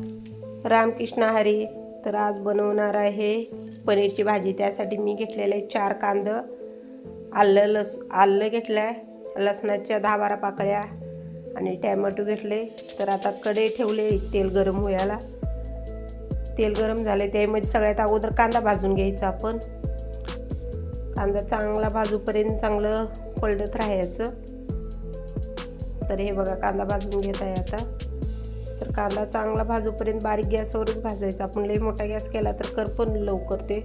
रामकृष्ण हरी तर आज बनवणार आहे पनीरची भाजी. त्यासाठी मी घेतलेले आहे चार कांदं आलं लस आलं घेतलं आहे लसणाच्या दहा बारा पाकळ्या आणि टॅमॅटो घेतले. तर आता कडे ठेवले तेल गरम होयाला. तेल गरम झाले त्यामध्ये सगळ्यात अगोदर कांदा भाजून घ्यायचा आपण. कांदा चांगला भाजूपर्यंत चांगलं पलटत राहायचं. तर हे बघा कांदा भाजून घेत आहे आता. कांदा चांगला भाजूपर्यंत बारीक गॅसवरच भाजायचा. आपण लई मोठा गॅस केला तर करपण लवकर ते.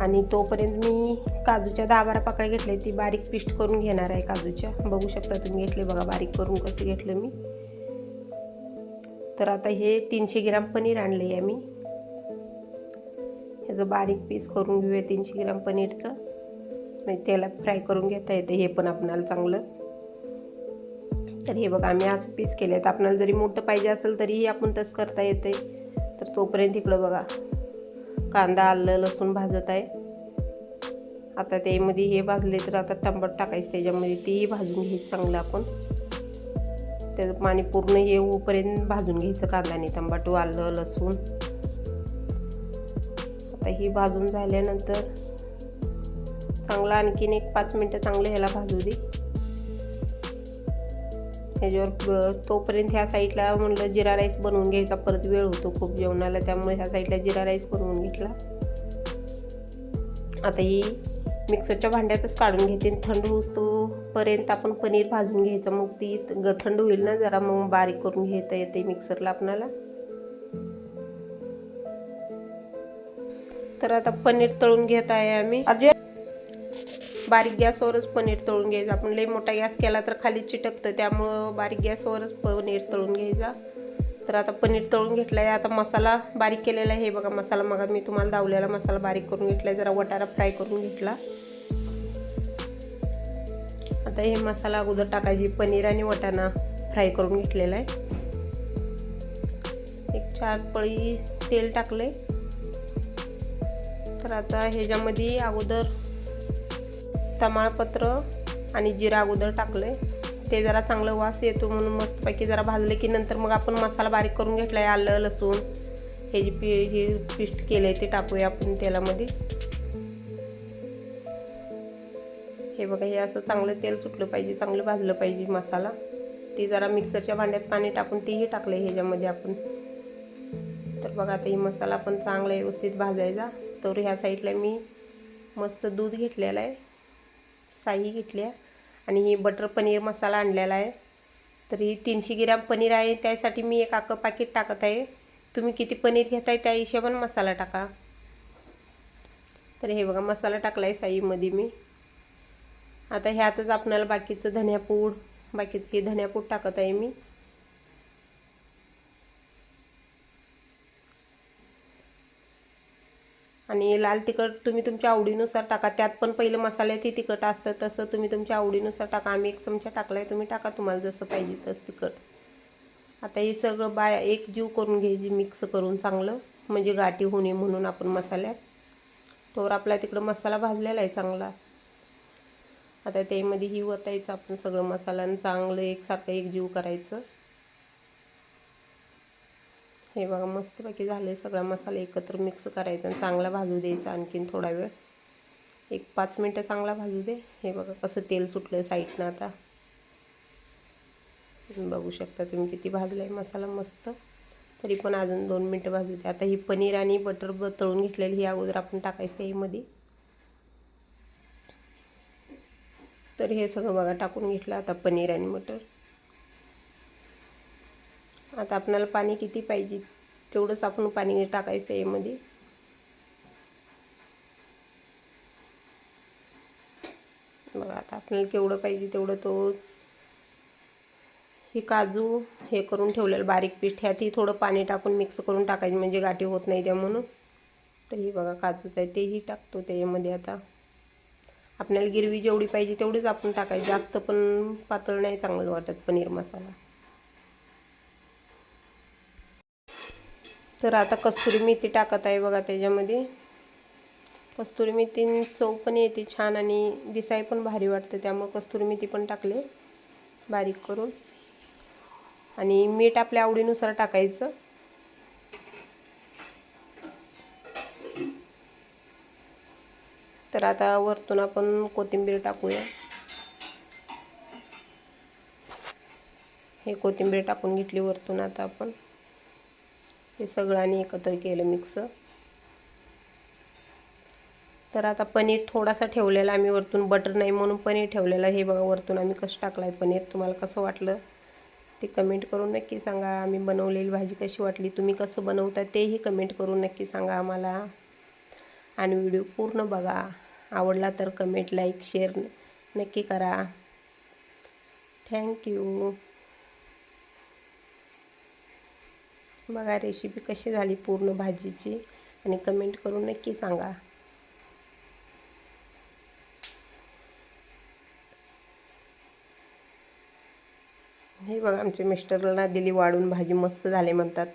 आणि तोपर्यंत मी काजूच्या दहा बारा पाकळ्या घेतल्या ती बारीक पिस्ट करून घेणार आहे काजूच्या. बघू शकता तुम्ही घेतले बघा बारीक करून कसं घेतलं मी. तर आता हे तीनशे ग्रॅम पनीर आणले आहे मी ह्याचं बारीक पीस करून घेऊया तीनशे ग्रॅम पनीरचं. म्हणजे तेलात फ्राय करून घेता येते. हे पण आपणाला चांगलं. तर हे बघा आम्ही असं पीस केले आहेत आपल्याला जरी मोठं पाहिजे असेल तरीही आपण तसं करता येते तर तोपर्यंत इकडं बघा कांदा आलं लसूण भाजत आहे. आता त्यामध्ये हे भाजले तर आता टंबट टाकायचं त्याच्यामध्ये तेही भाजून घ्यायचं चांगलं आपण. त्याचं पाणी पूर्ण येऊपर्यंत भाजून घ्यायचं कांदाने टंबाटू आलं लसूण. आता ही भाजून झाल्यानंतर चांगलं आणखीन एक पाच मिनटं चांगलं ह्याला भाजू दे. ह्याच्यावर तोपर्यंत ह्या साईडला म्हणलं जिरा राईस बनवून घ्यायचा. परत वेळ होतो खूप जेवणाला त्यामुळे ह्या साईडला जिरा राईस बनवून घेतला. आता ही मिक्सरच्या भांड्यातच काढून घेते. थंड होतोपर्यंत आपण पनीर भाजून घ्यायचं. मग ती ग थंड होईल ना जरा मग बारीक करून घेता येते मिक्सरला आपणाला. तर आता पनीर तळून घेत आहे आम्ही. बारीक गॅसवरच पनीर तळून घ्यायचं. आपण लई मोठा गॅस केला तर खाली चिटकतं. त्यामुळं बारीक गॅसवरच पनीर तळून घ्यायचा. तर आता पनीर तळून घेतलं आहे आता मसाला बारीक केलेला आहे. हे बघा मसाला मग मी तुम्हाला दावलेला मसाला बारीक करून घेतला आहे जरा वटारा फ्राय करून घेतला. आता हे मसाला अगोदर टाकायची. पनीर आणि वटाणा फ्राय करून घेतलेला आहे. एक चार पळी तेल टाकले तर आता ह्याच्यामध्ये अगोदर तमाळपत्र आणि जिरा अगोदर टाकलं आहे ते जरा चांगलं वास येतो म्हणून मस्तपैकी जरा भाजले की नंतर मग आपण मसाला बारीक करून घेतला आहे आलं लसूण. हे जे पी हे पिस्ट केलं आहे ते टाकूया आपण तेलामध्ये. हे बघा हे असं चांगलं तेल सुटलं पाहिजे चांगलं भाजलं पाहिजे मसाला. ती जरा मिक्सरच्या भांड्यात पाणी टाकून तेही टाकलं आहे ह्याच्यामध्ये आपण. तर बघा आता ही मसाला पण चांगला व्यवस्थित भाजायचा. तर ह्या साईडला मी मस्त दूध घेतलेलं आहे. साई घेतल्या. आणि ही बटर पनीर मसाला आणलेला आहे. तर ही तीनशे ग्रॅम पनीर आहे. त्यासाठी मी एक अख्खं पाकिट टाकत आहे. तुम्ही किती पनीर घेताय त्या हिशोबाने मसाला टाका. तर हे बघा मसाला टाकला आहे साईमध्ये मी. आता ह्यातच आपणाला बाकीचं धन्यापूड बाकीचं हे धन्यापूड टाकत आहे मी. आणि लाल तिखट तुम्ही तुमच्या आवडीनुसार टाका. त्यात पण पहिलं मसाल्यातही तिखट असतं तसं तुम्ही तुमच्या आवडीनुसार टाका. आम्ही एक चमचा टाकला आहे तुम्ही टाका. तुम्हाला जसं पाहिजे तसं तिखट. आता हे सगळं बाय एक जीव करून घ्यायची मिक्स करून चांगलं. म्हणजे गाठी होऊ नये म्हणून आपण मसाल्यात. तोवर आपला तिकडं मसाला भाजलेला आहे चांगला. आता त्यामध्ये ही वतायचं आपण सगळं मसाला चांगलं एकसारखं एक जीव करायचं. हे बघा मस्तपैकी झालं आहे सगळा. मसाला एकत्र मिक्स करायचा आणि चांगला भाजू द्यायचा आणखीन थोडा वेळ. एक पाच मिनटं चांगला भाजू दे. हे बघा कसं तेल सुटलं साईडनं आता. बघू शकता तुम्ही किती भाजलं आहे मसाला मस्त. तरी पण अजून दोन मिनटं भाजू दे. आता ही पनीर आणि बटर ब तळून घेतलेली ही अगोदर आपण टाकायचं त्याहीमध्ये तर हे सगळं बघा टाकून घेतलं आता पनीर आणि मटर आता आपल्याला पाणी किती पाहिजे? तेवढंच आपण पाणी टाकायचं त्यामध्ये. बघा आता आपल्याला केवढं पाहिजे तेवढं तो ही काजू हे करून ठेवलेलं बारीक पीठ. ह्यातही थोडं पाणी टाकून मिक्स करून टाकायचं म्हणजे गाठी होत नाही त्या म्हणून. तर ही बघा काजूचं आहे तेही टाकतो त्याच्यामध्ये आता. आपल्याला गिरवी जेवढी पाहिजे तेवढीच आपण टाकायची. जास्त पण पातळ नाही चांगलं वाटत पनीर मसाला. तर आता कस्तुरी मेथी टाकत आहे बघा त्याच्यामध्ये. कस्तुरी मेथी चव पण येते छान आणि दिसाय पण भारी वाटते त्यामुळे कस्तुरी मेथी पण टाकले बारीक करून. आणि मीठ आपल्या आवडीनुसार टाकायचं. तर आता वरतून आपण कोथिंबीर टाकूया. हे कोथिंबीर टाकून घेतली वरतून आता आपण. हे सगळं आणि एकत्र केलं मिक्स तर आता पनीर थोडासा ठेवलेला आम्ही वरतून बटर नाही म्हणून पनीर ठेवलेलं हे बघा वरतून आम्ही कसं टाकलं आहे पनीर. तुम्हाला कसं वाटलं ते कमेंट करून नक्की सांगा. आम्ही बनवलेली भाजी कशी वाटली तुम्ही कसं बनवता तेही कमेंट करून नक्की सांगा आम्हाला. आणि व्हिडिओ पूर्ण बघा. आवडला तर कमेंट लाईक शेअर नक्की करा. थँक्यू बघा रेसिपी कशी झाली पूर्ण भाजीची आणि कमेंट करून नक्की सांगा. हे बघा आमच्या मिस्टरला दिली वाढून भाजी मस्त झाले म्हणतात.